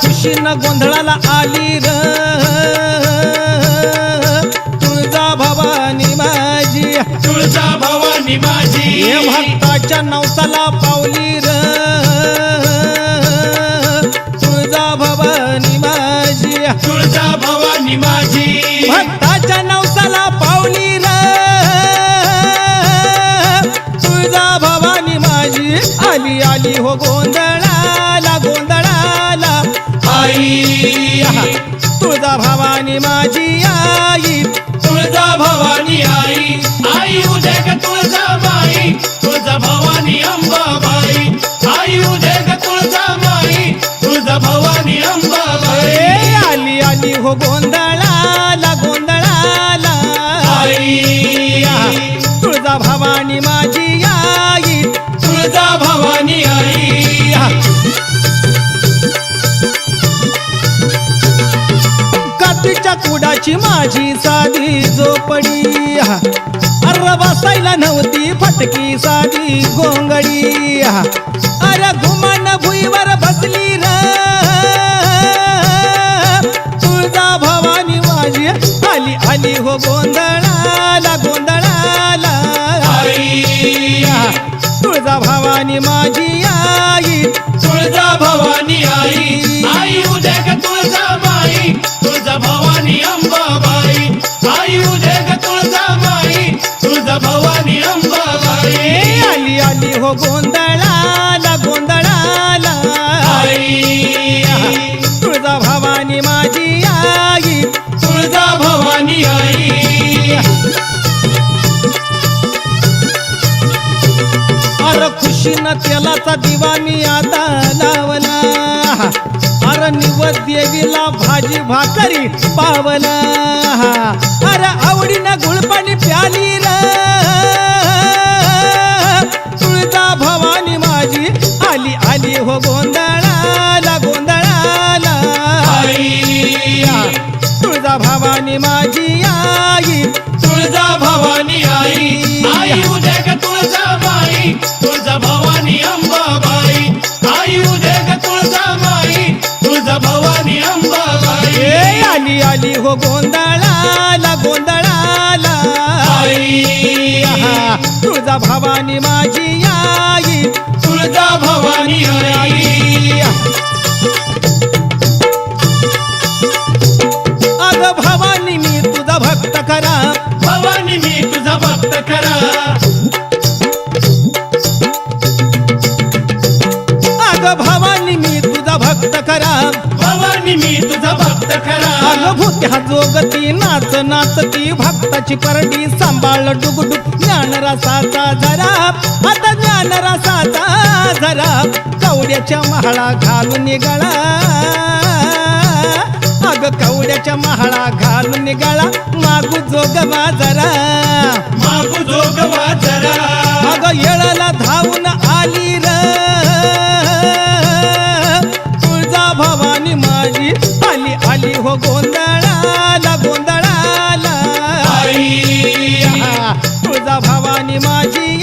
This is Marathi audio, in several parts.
खुशीनं गोंधळाला आली र. तुळजा भवानी माझी. तुळजा भवानी माझी. हे भक्ताच्या नवसाला पावली र. तुळजा भवानी माझी. तुळजा भवानी माझी. भक्ताच्या आली आली हो गोंधळाला गोंधळाला. आई तुळजा भवानी माझी आई. तुळजा भवानी आई आई उदे ग तुळजा माई तुळजा भवानी अंबाबाई. आई उदे ग तुळजा माई तुळजा भवानी अंबाबाई आली आली हो गोंधळाला कुडाची माझी साधी झोपडी. अरे बसायला नव्हती फटकी साधी गोंगडी. अरे घुमान भुईवर बसली र. तुळजा भवानी माझी आली आली हो गोंधळाला गोंधळाला. तुळजा भवानी माझी आई तुळजा भवानी आई आई उद्या तुळजा माई तुळजा भवानी अंबाबाई. आई उदे तुळजा माई. तुळजा भवानी अंबाबाई. आली आली हो गोंधळाला गोंधळाला. आई. तुळजा भवानी माझी आई. तुळजा भवानी आई. अर खुशीनं तेलाचा दिवा मी आता देवीला भाजी भाकरी पावला अर आवडीनं गुळपाणी प्याली र. तुळजा भवानी माझी आली आली हो गोंधळाला गोंधळाला. आई तुळजा भवानी माझी आई तुळजा भवानी आई आई उदे ग तुळजा माई. आली आली हो गोंधळाला गोंधळाला. तुळजा भवानी माझी आई. तुळजा भवानी आई नाच नाचती भक्ताची परडी सांभाळ डुगडुग ज्ञान रसाचा झरा आता ज्ञान रसाचा झरा कवड्याच्या महाळा घालून निघाला अग कवड्याच्या महाळा घालून निघाला मागू जोग बाजारा मागू जोग वाजरा. अग येळाला धावून आली र. तुळजा भवानी माझी आली आली हो गोंधळाला तुझा आहा, भवानी माझी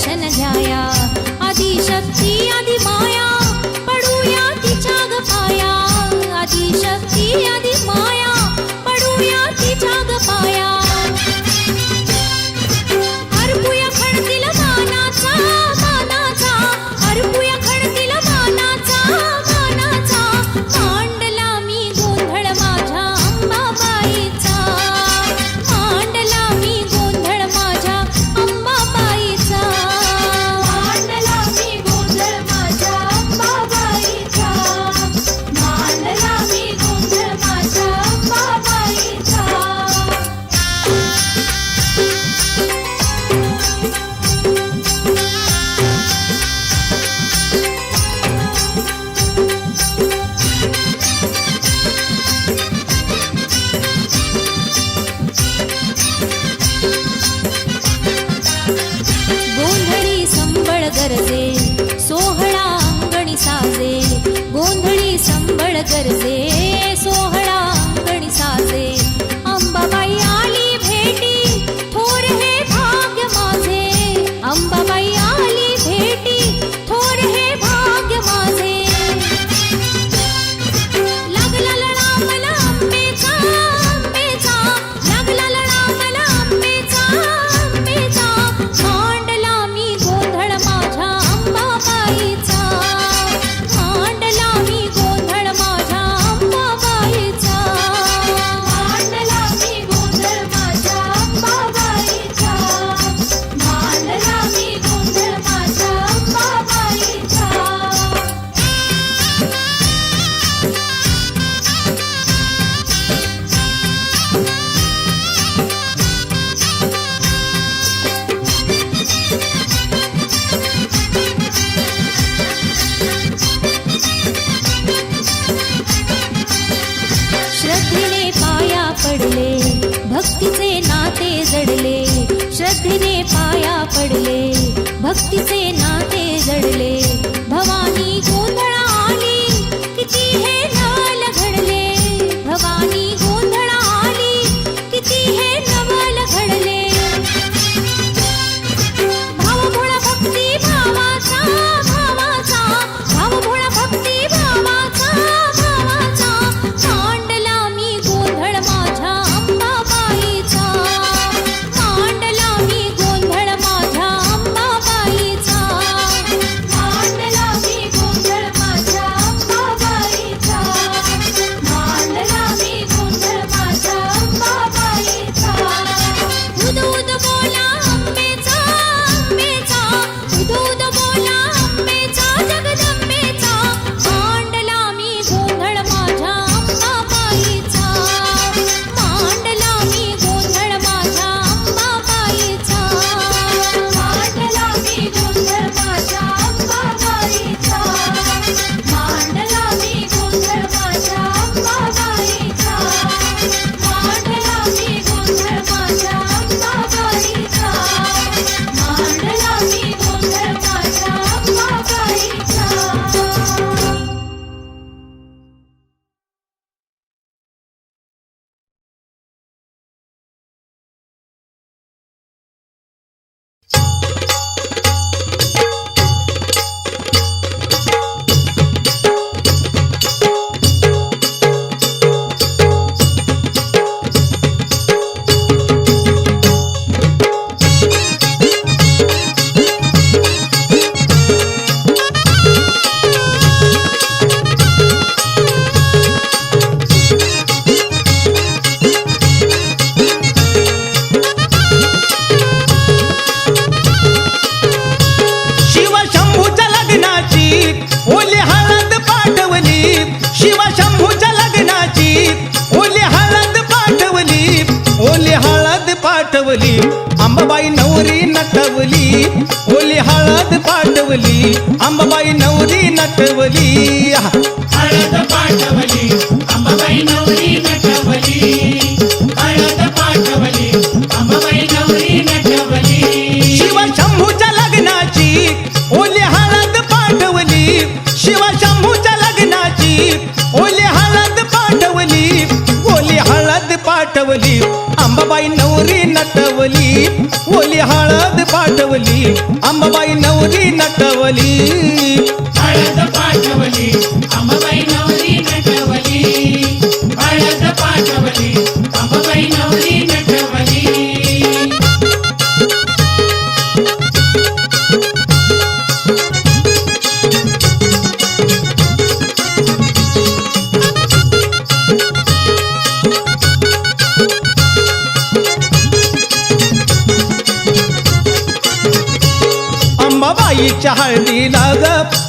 दर्शन ध्याया आदि शक्ती आदि माया. पडूया तिच्या गपाया आदि शक्ती आदि माया. संबळ करसे कीर्तीचे ना नटवली. लग्नाची ओली हळद पाठवली. शिव लग्नाची ओली हळद पाठवली. ओली हळद पाठवली अंबाबाई नवरी नटवली. ओली हळद पाठवली अंबाबाई नवरी नटवली. पाठवली अंबाबाई अंबाबाईच्या हळदीला ग.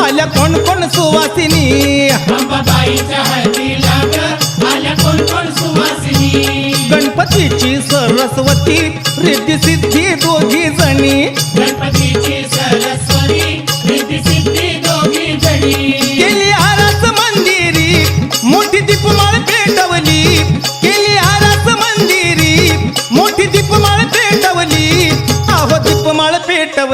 आल्या कोण कोण सुवासिनी. अंबाबाईच्या हळदीला ग. आल्या कोण कोण सुवासिनी. गणपतीची सरस्वती रिद्धी सिद्धी दोघी जणी. गणपतीची सरस्वती रिद्धी सिद्धी दोघी जणी.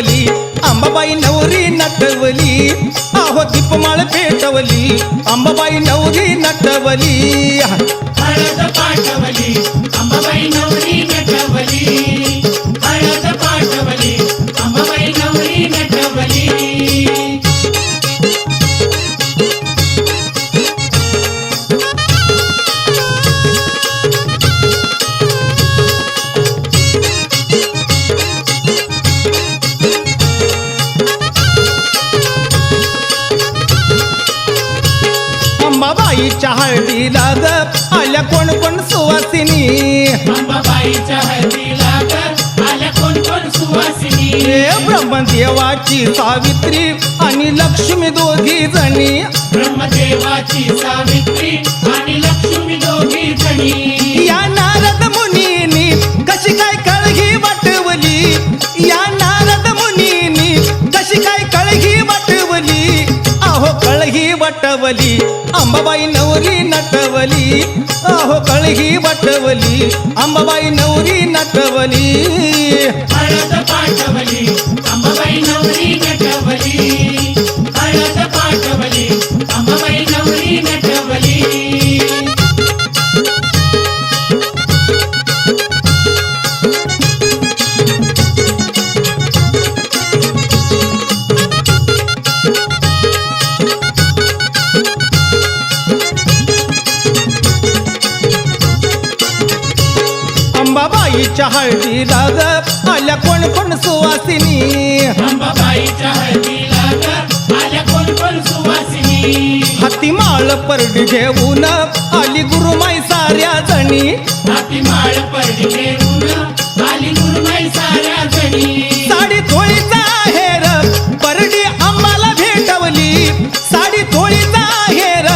पेटवली अंबाबाई नवरी नटवली आहो दीपमाळ पेटवली अंबाबाई नवरी नटवली हळद पाठवली अंबाबाई नवरी नटवली हळदीला ग आल्या कोण कोण सुवासिनी? अंबाबाईच्या हळदीला ग आल्या कोण कोण सुवासिनी? ब्रह्मदेवाची सावित्री आणि लक्ष्मी दोघी जणी. ब्रह्मदेवाची सावित्री आणि लक्ष्मी दोघी जणी. या नारद मुनीनी कशी काय कळगी वाटवली? या नारद मुनीनी कशी काय कळगी वाटवली? आहो कळगी वाटवली. अंबाबाई नवरी नटवली आहो कळगी वटवली अंबाबाई नवरी नटवली पाठवली हळदी लाग आल्या कोण कोण सुवासिनी? हाती माळ परडी घेऊन आली गुरुमाई साऱ्या जणी हाती माळ पडली घेऊन आली गुरुमाई साऱ्या जणी. साडी थोळीचा हेर परडी आम्हाला भेटवली. साडी थोळीचा हेर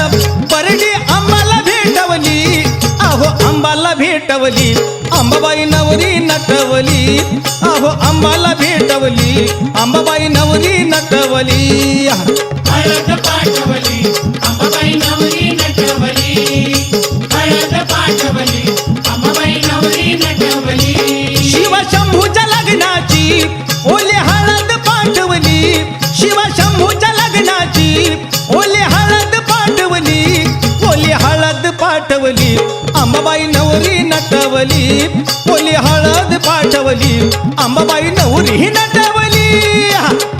परडी आम्हाला भेटवली. अहो अंबाला भेटवली. अंबाबाई नवरी नटवली. अहो अंबाला भेटवली. अंबाबाई नवरी नटवली. पाठवली. अंबाबाई नवरी नटवली.